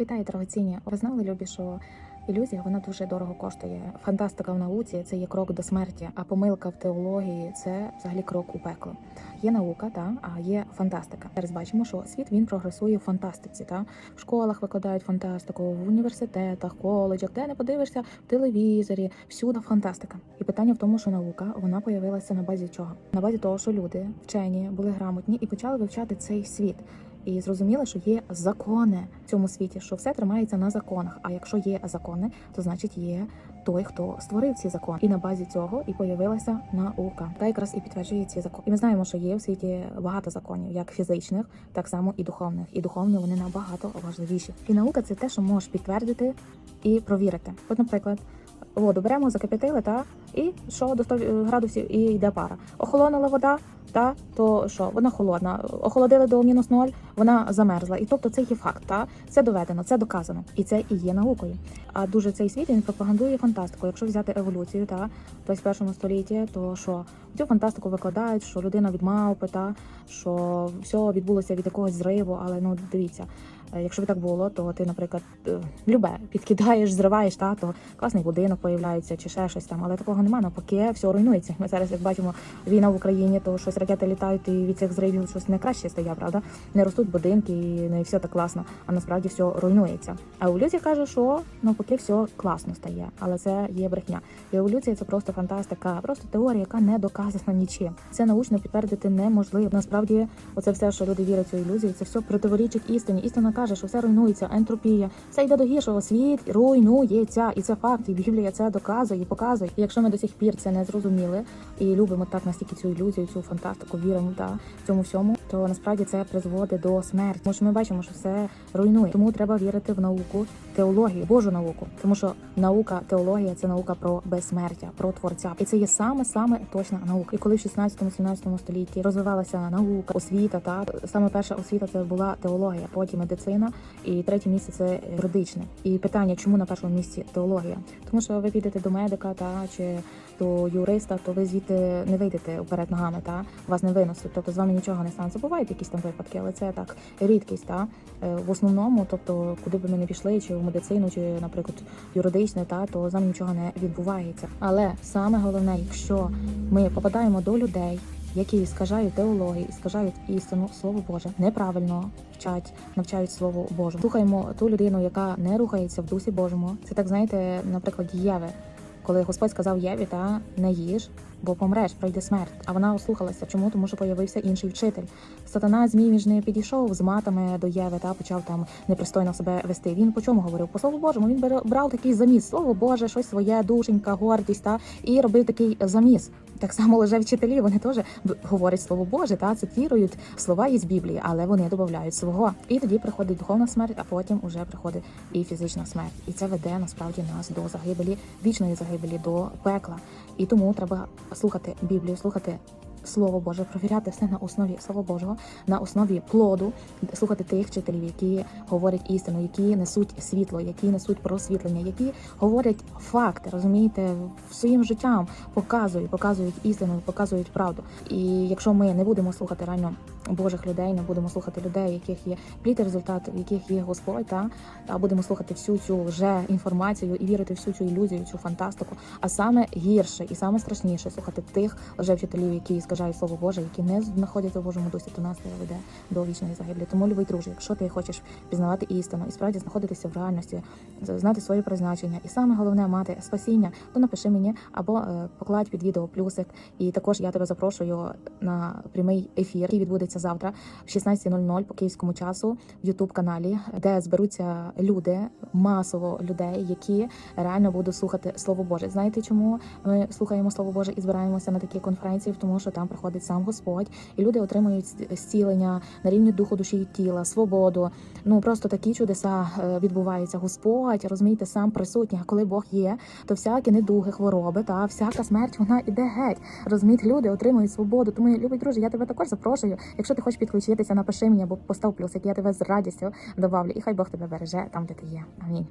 Вітаю, дорогоцінні. Ви знали, любі, що ілюзія вона дуже дорого коштує. Фантастика в науці це є крок до смерті, а помилка в теології це взагалі крок у пекло. Є наука, та а є фантастика. Зараз бачимо, що світ він прогресує в фантастиці. Та в школах викладають фантастику, в університетах, коледжах, де не подивишся в телевізорі, всюди фантастика. І питання в тому, що наука вона появилася на базі чого? На базі того, що люди вчені були грамотні і почали вивчати цей світ. І зрозуміли, що є закони в цьому світі, що все тримається на законах. А якщо є закони, то значить є той, хто створив ці закони. І на базі цього і появилася наука, та якраз і підтверджує ці закони. І ми знаємо, що є в світі багато законів, як фізичних, так само і духовних. І духовні вони набагато важливіші. І наука це те, що можеш підтвердити і провірити. От, наприклад. Воду беремо, закип'ятили, та і що до 100 градусів і йде пара. Охолонула вода, та то що вона холодна. Охолодили до мінус ноль, вона замерзла. І тобто це є факт, та це доведено, це доказано, і це і є наукою. А дуже цей світ він пропагандує фантастику. Якщо взяти еволюцію, та в 21 столітті, то що цю фантастику викладають, що людина від мавпи, та що все відбулося від якогось зриву. Але ну дивіться, е, якщо б так було, то ти, наприклад, е, любе підкидаєш, зриваєш, та то класний будинок появляється чи ще щось там. Але такого немає, навпаки, все руйнується. Ми зараз, як бачимо, війна в Україні, то щось ракети літають, і від цих зривів щось не краще стає, правда? Не ростуть будинки, і не все так класно, а насправді все руйнується. А еволюція каже, що навпаки все класно стає, але це є брехня. Еволюція це просто фантастика, просто теорія, яка не доказана нічим. Це научно підтвердити неможливо. Насправді, оце все, що люди вірять у ілюзії, це все противорічить істині. Істина каже, що все руйнується, ентропія, все йде до гіршого. Світ руйнується, і це факт. І Біблія це доказує, і показує. І якщо ми до сих пір це не зрозуміли і любимо так настільки цю ілюзію, цю фантастику, віримо та цьому всьому, то насправді це призводить до смерті. Тому що ми бачимо, що все руйнує. Тому треба вірити в науку, теологію, Божу науку, тому що наука, теологія це наука про безсмертя, про творця, і це є саме саме точна наука. І коли в 16-17 столітті розвивалася наука, освіта, та саме перша освіта це була теологія, потім медицина, і третє місце це юридичне. І питання, чому на першому місці теологія? Тому що ви підете до медика та чи до юриста, то ви звідти не вийдете вперед ногами, та вас не виносять, тобто з вами нічого не станеться. Бувають якісь там випадки, але це так рідкість. Та Е, в основному, тобто, куди б ми не пішли, чи в медицину, чи, наприклад, юридичне, та то з нами нічого не відбувається. Але саме головне, якщо ми попадаємо до людей. Які скажають теології, скажають істину, слово Боже, неправильно вчать, навчають слово Боже. Слухаємо ту людину, яка не рухається в дусі Божому. Це так знаєте, наприклад, Єви, коли Господь сказав Єві, та не їж, бо помреш, пройде смерть. А вона ослухалася. Чому? Тому що появився інший вчитель. Сатана змій між нею підійшов з матами до Єви та почав там непристойно себе вести. Він по чому говорив? По слову Божому. Він брав такий заміс. Слово Боже, щось своє, душенька, гордість та і робив такий заміс. Так само лише вчителі, вони теж говорять слово Боже, та цитірують слова із Біблії, але вони додають свого. І тоді приходить духовна смерть, а потім уже приходить і фізична смерть. І це веде насправді нас до загибелі, вічної загибелі, до пекла. І тому треба слухати Біблію, слухати. Слово Боже, провіряти все на основі Слова Божого, на основі плоду, слухати тих вчителів, які говорять істину, які несуть світло, які несуть просвітлення, які говорять факти, розумієте, своїм життям показують, показують істину, показують правду. І якщо ми не будемо слухати реально Божих людей, не будемо слухати людей, яких є плід результат, в яких є Господь, та а будемо слухати всю цю вже інформацію і вірити всю цю ілюзію, цю фантастику. А саме гірше і саме страшніше слухати тих лжевчителів, які скажають слово Боже, які не знаходяться в Божому дусі, то нас це веде до вічної загиблі. Тому любий друже, якщо ти хочеш пізнавати істину і справді знаходитися в реальності, знати своє призначення, і саме головне мати спасіння, то напиши мені або е, покладь під відео плюсик. І також я тебе запрошую на прямий ефір, який відбудеться завтра в 16.00 по київському часу в Ютуб каналі, де зберуться люди, масово людей, які реально будуть слухати слово Боже. Знаєте, чому ми слухаємо слово Боже і збираємося на такі конференції? Тому що там приходить сам Господь, і люди отримують зцілення на рівні духу, душі і тіла, свободу. Ну просто такі чудеса е, відбуваються. Господь розумієте, сам присутній. А коли Бог є, то всякі недуги, хвороби та всяка смерть вона іде геть. Розумієте, люди отримують свободу. Тому любий друже, я тебе також запрошую. Якщо ти хочеш підключитися, напиши мені або постав плюсик, я тебе з радістю добавлю. І хай Бог тебе береже там, де ти є. Амінь.